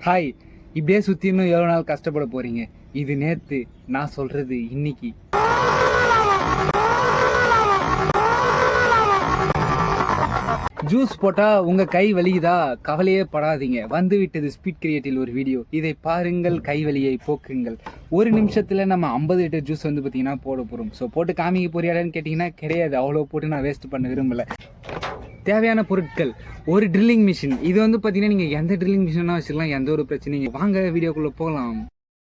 Hi இப்படியே சுற்றி இன்னும் எவ்வளோ நாள் கஷ்டப்பட போகிறீங்க இது நேற்று நான் சொல்கிறது இன்னைக்கு. ஜூஸ் போட்டால் உங்கள் கை வலிக்குதா? கவலையே படாதீங்க. வந்து விட்டது ஸ்பீட் கிரியேட்டில் ஒரு வீடியோ இதை பாருங்கள் கை வலியை போக்குங்கள். ஒரு நிமிஷத்தில் நம்ம ஐம்பது லிட்டர் ஜூஸ் வந்து பார்த்தீங்கன்னா போட போகிறோம் ஸோ போட்டு காமிக்க போறியாடான்னு கேட்டிங்கன்னா கிடையாது. அவ்வளோ போட்டு நான் வேஸ்ட் பண்ண விரும்பல. தேவையான பொருட்கள். ஒரு ட்ரில்லிங் மிஷின் இது வந்து பார்த்தீங்கன்னா நீங்கள் எந்த ட்ரில்லிங் மிஷினாக வச்சுக்கலாம் எந்த ஒரு பிரச்சனையும் வாங்க வீடியோக்குள்ளே போகலாம்.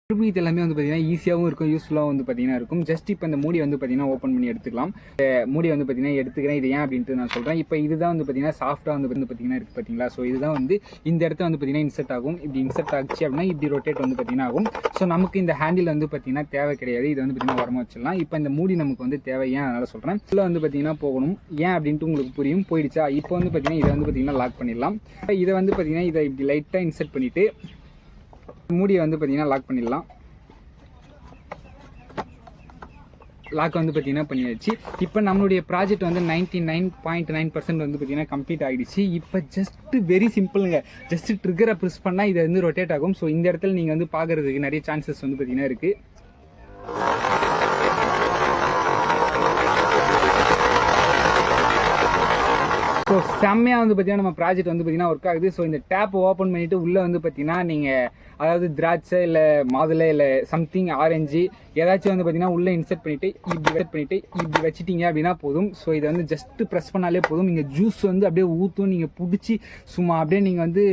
மறுபடியும் இது எல்லாமே வந்து பார்த்தீங்கன்னா ஈஸியாகவும் இருக்கும் யூஸ்ஃபுல்லாகவும் வந்து பார்த்தீங்கன்னா இருக்கும் ஜஸ்ட் இப்போ இந்த மூடி வந்து பார்த்தீங்கன்னா ஓப்பன் பண்ணி எடுத்துக்கலாம் இந்த மூடி வந்து பார்த்தீங்கன்னா எடுத்துக்கிறேன் இது ஏன் அப்படின்ட்டு நான் சொல்கிறேன் இப்போ இதுதான் வந்து பார்த்தீங்கன்னா சாஃப்ட்டாக வந்து வந்து பார்த்தீங்கன்னா இருக்குது பார்த்தீங்களா ஸோ இதுதான் வந்து இந்த இடத்துல வந்து பார்த்தீங்கன்னா இன்செர்ட் ஆகும் இப்படி இன்செர்ட் ஆச்சு அப்படின்னா இப்படி ரொட்டேட் வந்து பார்த்தீங்கன்னா ஆகும் ஸோ நமக்கு இந்த ஹேண்டில் வந்து பார்த்தீங்கன்னா தேவை கிடையாது இது வந்து பார்த்தீங்கன்னா உரமா வச்சிடலாம் இப்போ இந்த மூடி நமக்கு வந்து தேவை ஏன் அதனால் சொல்கிறேன் இதில் வந்து பார்த்தீங்கன்னா போகணும் ஏன் அப்படின்ட்டு உங்களுக்கு புரியும் போயிடுச்சா இப்போ வந்து பார்த்தீங்கன்னா இதை வந்து பார்த்தீங்கன்னா லாக் பண்ணிடலாம் இதை வந்து பார்த்தீங்கன்னா இதை இப்படி லைட்டாக இன்செர்ட் பண்ணிவிட்டு மூடியை வந்து பார்த்தீங்கன்னா லாக் பண்ணிடலாம். லாக் வந்து பார்த்தீங்கன்னா பண்ணியாச்சு. இப்போ நம்மளுடைய ப்ராஜெக்ட் வந்து ninety nine point nine percent வந்து பார்த்திங்கன்னா கம்ப்ளீட் ஆகிடுச்சு இப்போ ஜஸ்ட்டு வெரி சிம்பிளுங்க ஜஸ்ட்டு ட்ரிகரை ப்ரெஸ் பண்ணால் இது வந்து ரொட்டேட் ஆகும். ஸோ இந்த இடத்துல நீங்கள் வந்து பார்க்குறதுக்கு நிறைய சான்சஸ் வந்து பார்த்தீங்கன்னா இருக்குது செம்மையாக வந்து பார்த்தீங்கன்னா நம்ம ப்ராஜெக்ட் வந்து பார்த்தீங்கன்னா ஒர்க் ஆகுது. ஸோ இந்த டேப் ஓப்பன் பண்ணிவிட்டு உள்ளே வந்து பார்த்தீங்கன்னா நீங்கள் அதாவது திராட்சை இல்லை மாதுளை இல்லை சம்திங் ஆரஞ்சு ஏதாச்சும் வந்து பார்த்தீங்கன்னா உள்ளே இன்செர்ட் பண்ணிவிட்டு இப்படி வெட் பண்ணிவிட்டு இப்படி வச்சிட்டீங்க அப்படின்னா போதும். ஸோ இதை வந்து ஜஸ்ட்டு ப்ரெஸ் பண்ணாலே போதும். நீங்கள் ஜூஸ் வந்து அப்படியே ஊற்றும் நீங்கள் பிடிச்சி சும்மா அப்படியே நீங்கள் வந்து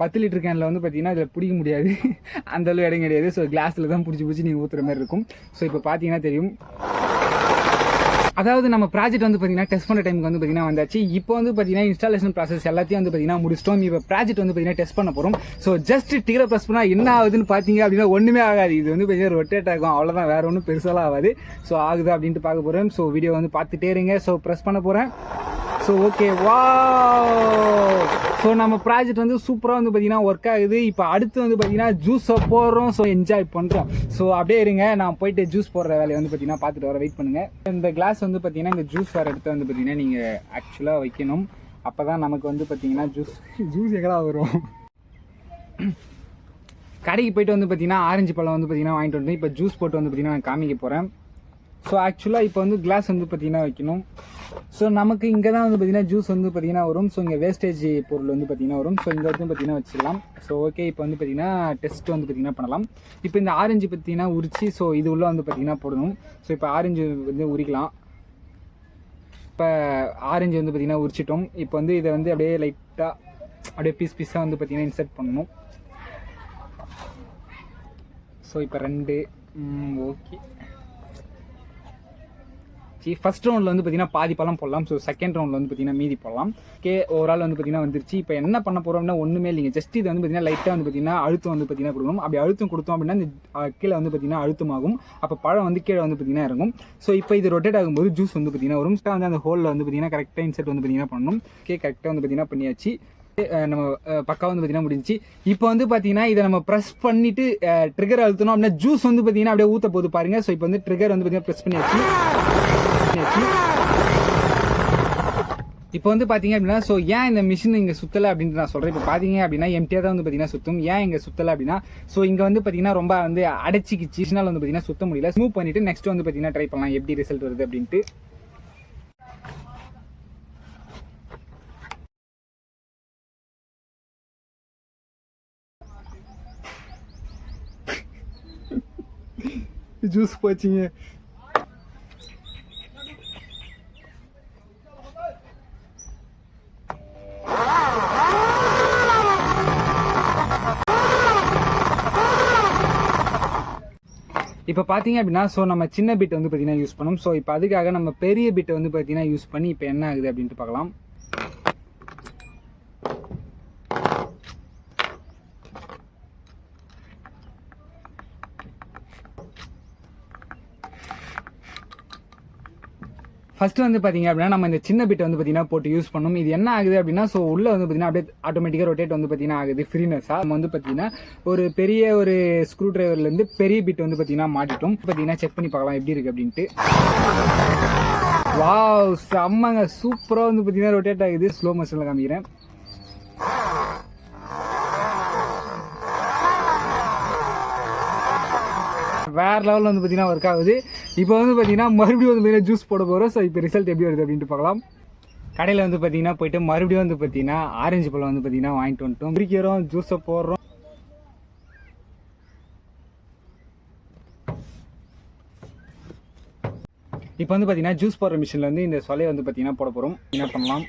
பத்து லிட்டர் கேனில் வந்து பார்த்தீங்கன்னா இதில் பிடிக்க முடியாது. அந்த அளவு இடம் கிடையாது. ஸோ கிளாஸில் தான் பிடிச்சி பிடிச்சி நீங்கள் ஊற்றுற மாதிரி இருக்கும். ஸோ இப்போ பார்த்தீங்கன்னா தெரியும். அதாவது நம்ம ப்ராஜெக்ட் வந்து பார்த்தீங்கன்னா டெஸ்ட் பண்ண டைமுக்கு வந்து பார்த்தீங்கன்னா வந்தாச்சு. இப்போ வந்து பார்த்தீங்கன்னா இன்ஸ்டாலேஷன் ப்ராசஸ் எல்லாத்தையும் வந்து பார்த்தீங்கன்னா முடிச்சிட்டோம். இப்போ ப்ராஜெக்ட் வந்து பார்த்தீங்கன்னா டெஸ்ட் பண்ண போகிறோம் ஸோ ஜஸ்ட் டிகரை ப்ரெஸ் பண்ணால் என்ன ஆகுதுன்னு பார்த்தீங்க அப்படின்னா ஒன்றுமே ஆகாது. இது வந்து பார்த்தீங்கன்னா ரொட்டேட் ஆகும். அவ்வளோதான் வேறு ஒன்றும் பெருசாலாம் ஆகாது. ஸோ ஆகுது அப்படின்ட்டு பார்க்க போகிறேன் ஸோ வீடியோ வந்து பார்த்துட்டே இருங்க. ஸோ ப்ரெஸ் பண்ண போகிறேன் ஸோ ஓகே வா ஸோ நம்ம ப்ராஜெக்ட் வந்து சூப்பராக வந்து பார்த்தீங்கன்னா ஒர்க் ஆகுது. இப்போ அடுத்து வந்து பார்த்தீங்கன்னா ஜூஸை போடுறோம். ஸோ என்ஜாய் பண்ணுறோம் ஸோ அப்படியே இருங்க. நான் போயிட்டு ஜூஸ் போடுற வேலையை வந்து பார்த்தீங்கன்னா பார்த்துட்டு வர வெயிட் பண்ணுங்கள் இந்த கிளாஸ் வந்து பார்த்தீங்கன்னா இந்த ஜூஸ் வர இடத்த வந்து பார்த்தீங்கன்னா நீங்கள் ஆக்சுவலாக வைக்கணும். அப்போ தான் நமக்கு வந்து பார்த்தீங்கன்னா ஜூஸ் ஜூஸ் எங்கடா வரும்? கடைக்கு போயிட்டு வந்து பார்த்தீங்கன்னா ஆரஞ்சு பழம் வந்து பார்த்தீங்கன்னா வாங்கிட்டு வந்து இப்போ ஜூஸ் போட்டு வந்து பார்த்தீங்கன்னா நான் காமிக்க போகிறேன் ஸோ ஆக்சுவலாக இப்போ வந்து கிளாஸ் வந்து பார்த்தீங்கன்னா வைக்கணும் ஸோ நமக்கு இங்கே தான் வந்து பார்த்தீங்கன்னா ஜூஸ் வந்து பார்த்தீங்கன்னா வரும் ஸோ இங்கே வேஸ்டேஜ் பொருள் வந்து பார்த்தீங்கன்னா வரும் ஸோ இங்கே வந்து பார்த்தீங்கன்னா வச்சிடலாம் ஸோ ஓகே இப்போ வந்து பார்த்தீங்கன்னா டெஸ்ட் வந்து பார்த்தீங்கன்னா பண்ணலாம் இப்போ இந்த ஆரஞ்சு பார்த்தீங்கன்னா உரிச்சு ஸோ இது உள்ள வந்து பார்த்தீங்கன்னா போடணும் ஸோ இப்போ ஆரஞ்சு வந்து உரிக்கலாம் இப்போ ஆரஞ்சு வந்து பார்த்தீங்கன்னா உரிச்சிட்டோம் இப்போ வந்து இதை வந்து அப்படியே லைட்டாக அப்படியே பீஸ் பீஸாக வந்து பார்த்தீங்கன்னா இன்சர்ட் பண்ணணும் ஸோ இப்போ ரெண்டு ஓகே ஃபர்ஸ்ட் ரவுண்டில் வந்து பார்த்தீங்கன்னா பாதி பழம் போடலாம் ஸோ செகண்ட் ரவுண்டில் வந்து பார்த்தீங்கன்னா மீதி போடலாம் கே ஓவரால் வந்து பார்த்தீங்கன்னா வந்துருச்சு இப்போ என்ன பண்ண போகிறோம்னா ஒன்றுமே இல்லைங்க ஜஸ்ட் இது வந்து பார்த்தீங்கன்னா லைட்டாக வந்து பார்த்தீங்கன்னா அழுத்தம் வந்து பார்த்தீங்கன்னா கொடுக்கணும் அப்படி அழுத்தம் கொடுத்தோம் அப்படின்னா இந்த கீழே வந்து பார்த்தீங்கன்னா அழுத்தமாகும் அப்போ பழம் வந்து கீழே வந்து பார்த்தீங்கன்னா இறங்கும் ஸோ இப்போ இது ரொட்டேட் ஆகும்போது ஜூஸ் வந்து பார்த்தீங்கன்னா வரும் ஸ்டாக வந்து அந்த ஹோலில் வந்து பார்த்தீங்கன்னா கரெக்டாக இன்செர்ட் வந்து பார்த்தீங்கன்னா பண்ணணும் கே கரெக்டாக வந்து பார்த்தீங்கன்னா பண்ணியாச்சு நம்ம பக்கா வந்து பார்த்தீங்கன்னா முடிஞ்சிச்சு இப்போ வந்து பார்த்தீங்கன்னா இதை நம்ம ப்ரெஸ் பண்ணிட்டு ட்ரிகர் அழுத்தணும் அப்படின்னா ஜூஸ் வந்து பார்த்தீங்கன்னா அப்படியே ஊற்ற போது பாருங்க ஸோ இப்போ வந்து ட்ரிகர் வந்து பார்த்தீங்கன்னா ப்ரெஸ் பண்ணியாச்சு பண்ணியாச்சு இப்போ வந்து பார்த்தீங்க அப்படின்னா ஸோ ஏன் இந்த மிஷின் இங்கே சுத்தலை அப்படின்ட்டு நான் சொல்கிறேன் இப்போ பார்த்தீங்க அப்படின்னா எம்டியாக தான் வந்து பார்த்தீங்கன்னா சுத்தும். ஏன் இங்கே சுத்தலை அப்படின்னா ஸோ இங்கே வந்து பார்த்தீங்கன்னா ரொம்ப வந்து அடைச்சிக்கிச்சு. இதனால வந்து பார்த்தீங்கன்னா சுத்த முடியல. ஸ்மூவ் பண்ணிட்டு நெக்ஸ்ட் வந்து பார்த்தீங்கன்னா ட்ரை பண்ணலாம். எப்படி ரிசல்ட் வருது அப்படின்ட்டு. ஜூஸ் போச்சுங்க. இப்போ பார்த்தீங்க அப்படின்னா ஸோ நம்ம சின்ன பிட் வந்து பார்த்தீங்கன்னா யூஸ் பண்ணோம். ஸோ இப்போ அதுக்காக நம்ம பெரிய பிட்டை வந்து பார்த்தீங்கன்னா யூஸ் பண்ணி இப்போ என்ன ஆகுது அப்படின்ட்டு பார்க்கலாம் ஃபஸ்ட்டு வந்து பார்த்தீங்க அப்படின்னா நம்ம இந்த சின்ன பிட் வந்து பார்த்தீங்கன்னா போட்டு யூஸ் பண்ணணும் இது என்ன ஆகுது அப்படின்னா ஸோ உள்ளே வந்து பார்த்தீங்கன்னா அப்படியே ஆட்டோமேட்டிக்காக ரொட்டேட் வந்து பார்த்தீங்கன்னா ஆகுது. ஃப்ரீனஸாக நம்ம வந்து பார்த்தீங்கன்னா ஒரு பெரிய ஒரு ஸ்க்ரூ டிரைவர்லேருந்து பெரிய பிட் வந்து பார்த்தீங்கன்னா மாட்டிட்டோம். பார்த்தீங்கன்னா செக் பண்ணி பார்க்கலாம் எப்படி இருக்குது அப்படின்ட்டு. வாவ் செம்மங்க. சூப்பராக வந்து பார்த்தீங்கன்னா ரொட்டேட் ஆகுது. ஸ்லோ மோஷனில் காமிக்கிறேன். வேற லெவலில் வந்து பார்த்தீங்கன்னா ஒர்க் ஆகுது. இப்போ வந்து பார்த்தீங்கன்னா மறுபடியும் வந்து பார்த்தீங்கன்னா ஜூஸ் போட போகிறோம் ஸோ இப்போ ரிசல்ட் எப்படி வருது அப்படின்ட்டு பார்க்கலாம். கடையில் வந்து பார்த்தீங்கன்னா போயிட்டு மறுபடியும் வந்து பார்த்தீங்கன்னா ஆரஞ்சு பழம் வந்து பார்த்தீங்கன்னா வாங்கிட்டு வந்துட்டோம். பிரிக்கிறோம் ஜூஸை போடுறோம். இப்போ வந்து பார்த்தீங்கன்னா ஜூஸ் போடுற மிஷினில் வந்து இந்த சொலையை வந்து பார்த்தீங்கன்னா போட போகிறோம் என்ன பண்ணலாம்?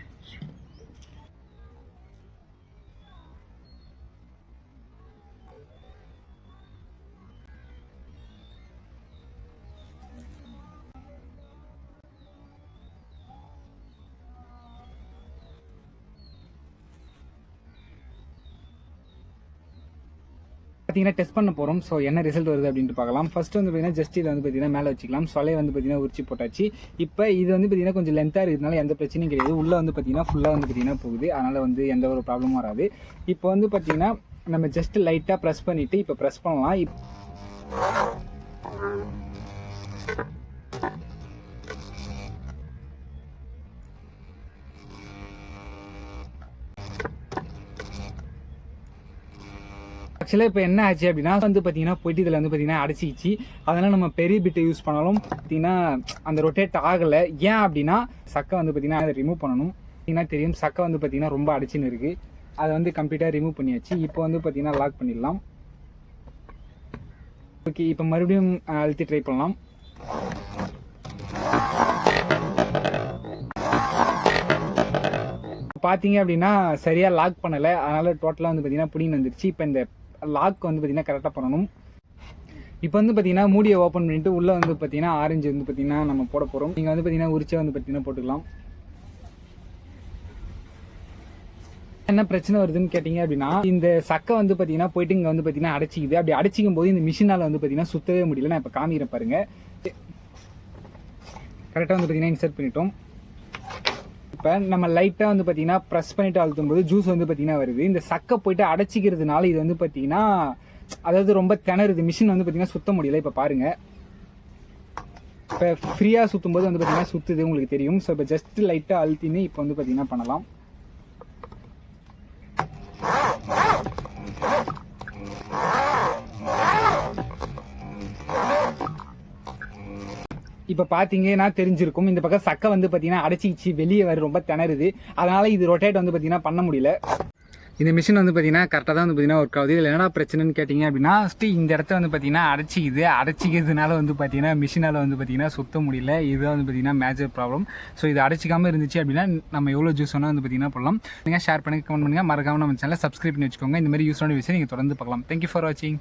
பார்த்தீங்கன்னா டெஸ்ட் பண்ண போகிறோம் ஸோ என்ன ரிசல்ட் வருது அப்படின்ட்டு பார்க்கலாம். ஃபர்ஸ்ட் வந்து பார்த்தீங்கன்னா ஜஸ்ட் இதை வந்து பார்த்தீங்கன்னா மேலே வச்சுக்கலாம். சொலை வந்து பார்த்தீங்கன்னா உரிச்சு போட்டாச்சு. இப்போ இது வந்து பார்த்தீங்கன்னா கொஞ்சம் லென்த்தாக இருக்கிறதுனால எந்த பிரச்சனையும் கிடையாது. உள்ளே வந்து பார்த்தீங்கன்னா ஃபுல்லாக வந்து பார்த்தீங்கன்னா போகுது. அதனால் வந்து எந்த ஒரு ப்ராப்ளமும் வராது. இப்போ வந்து பார்த்தீங்கன்னா நம்ம ஜஸ்ட் லைட்டாக ப்ரெஸ் பண்ணிவிட்டு இப்போ ப்ரெஸ் பண்ணலாம். இப் ஆக்சுவலாக இப்போ என்ன ஆச்சு அப்படின்னா வந்து பார்த்தீங்கன்னா போயிட்டு இதில் வந்து பார்த்தீங்கன்னா அடைச்சிக்கிச்சு. அதனால் நம்ம பெரிய பிட்டை யூஸ் பண்ணாலும் பார்த்தீங்கன்னா அந்த ரொட்டேட் ஆகலை. ஏன் அப்படின்னா சக்கை வந்து பார்த்தீங்கன்னா அதை ரிமூவ் பண்ணணும். பார்த்தீங்கன்னா தெரியும் சக்கை வந்து பார்த்தீங்கன்னா ரொம்ப அடிச்சுன்னு இருக்குது அதை வந்து கம்ப்ளீட்டாக ரிமூவ் பண்ணியாச்சு. இப்போ வந்து பார்த்தீங்கன்னா லாக் பண்ணிடலாம். ஓகே இப்போ மறுபடியும் அழுத்தி ட்ரை பண்ணலாம். பார்த்தீங்க அப்படின்னா சரியாக லாக் பண்ணலை. அதனால் டோட்டலாக வந்து பார்த்தீங்கன்னா புடின்னு வந்துருச்சு. இப்போ இந்த லாக் வந்து பார்த்தீங்கன்னா கரெக்டாக பண்ணணும் இப்போ வந்து பார்த்தீங்கன்னா மூடியை ஓப்பன் பண்ணிட்டு உள்ளே வந்து பார்த்தீங்கன்னா ஆரஞ்சு வந்து பார்த்தீங்கன்னா நம்ம போட போகிறோம் நீங்கள் வந்து பார்த்தீங்கன்னா உரிச்சா வந்து பார்த்தீங்கன்னா போட்டுக்கலாம் என்ன பிரச்சனை வருதுன்னு கேட்டிங்க அப்படின்னா இந்த சக்கை வந்து பார்த்தீங்கன்னா போயிட்டு இங்கே வந்து பார்த்தீங்கன்னா அடைச்சிக்குது அப்படி அடைச்சிக்கும் போது இந்த மிஷினால் வந்து பார்த்தீங்கன்னா சுத்தவே முடியல நான் இப்போ காமிக்கிறேன் பாருங்கள் கரெக்டாக வந்து பார்த்தீங்கன்னா இன்சர்ட் பண்ணிட்டோம் இப்போ நம்ம லைட்டாக வந்து பார்த்தீங்கன்னா ப்ரெஸ் பண்ணிட்டு அழுத்தும் போது ஜூஸ் வந்து பார்த்தீங்கன்னா வருது. இந்த சக்கை போயிட்டு அடைச்சிக்கிறதுனால இது வந்து பார்த்தீங்கன்னா அதாவது ரொம்ப திணறுது. மிஷின் வந்து பார்த்தீங்கன்னா சுத்த முடியல. இப்போ பாருங்கள் இப்போ ஃப்ரீயாக சுற்றும் போது வந்து பார்த்தீங்கன்னா சுற்றுது உங்களுக்கு தெரியும். ஸோ இப்போ ஜஸ்ட் லைட்டாக அழுத்தின்னு இப்போ வந்து பார்த்தீங்கன்னா பண்ணலாம். இப்போ பார்த்தீங்கன்னா தெரிஞ்சிருக்கும். இந்த பக்கம் சக்கை வந்து பார்த்தீங்கன்னா அடைச்சிக்கிச்சு வெளியே வர ரொம்ப திணறுது. அதனால இது ரொட்டேட் வந்து பார்த்தீங்கன்னா பண்ண முடியல. இந்த மிஷின் வந்து பார்த்தீங்கன்னா கரெக்டாக தான் வந்து பார்த்தீங்கன்னா ஒர்க் ஆகுது. இதில் என்னடா பிரச்சனைன்னு கேட்டிங்க அப்படின்னா ஃபஸ்ட்டு இந்த இடத்த வந்து பார்த்தீங்கன்னா அடைச்சிக்குது. அடைச்சிக்கிறதுனால வந்து பார்த்தீங்கன்னா மிஷினால் வந்து பார்த்தீங்கன்னா சுத்த முடியல. இதுதான் வந்து பார்த்தீங்கன்னா மேஜர் ப்ராப்ளம் ஸோ இது அடைச்சிக்காமல் இருந்துச்சு அப்படின்னா நம்ம எவ்வளோ ஜூஸ் வேணால் வந்து பார்த்தீங்கன்னா போடலாம். நீங்கள் ஷேர் பண்ணி கமெண்ட் பண்ணுங்கள் மறக்காம நம்ம சேனலை சப்ஸ்கிரைப் பண்ணி வச்சுக்கோங்க. இந்த மாதிரி யூஸ்ஃபுல்லான விஷயம் நீங்கள் தொடர்ந்து பார்க்கலாம். தேங்க்யூ ஃபார் வாட்சிங்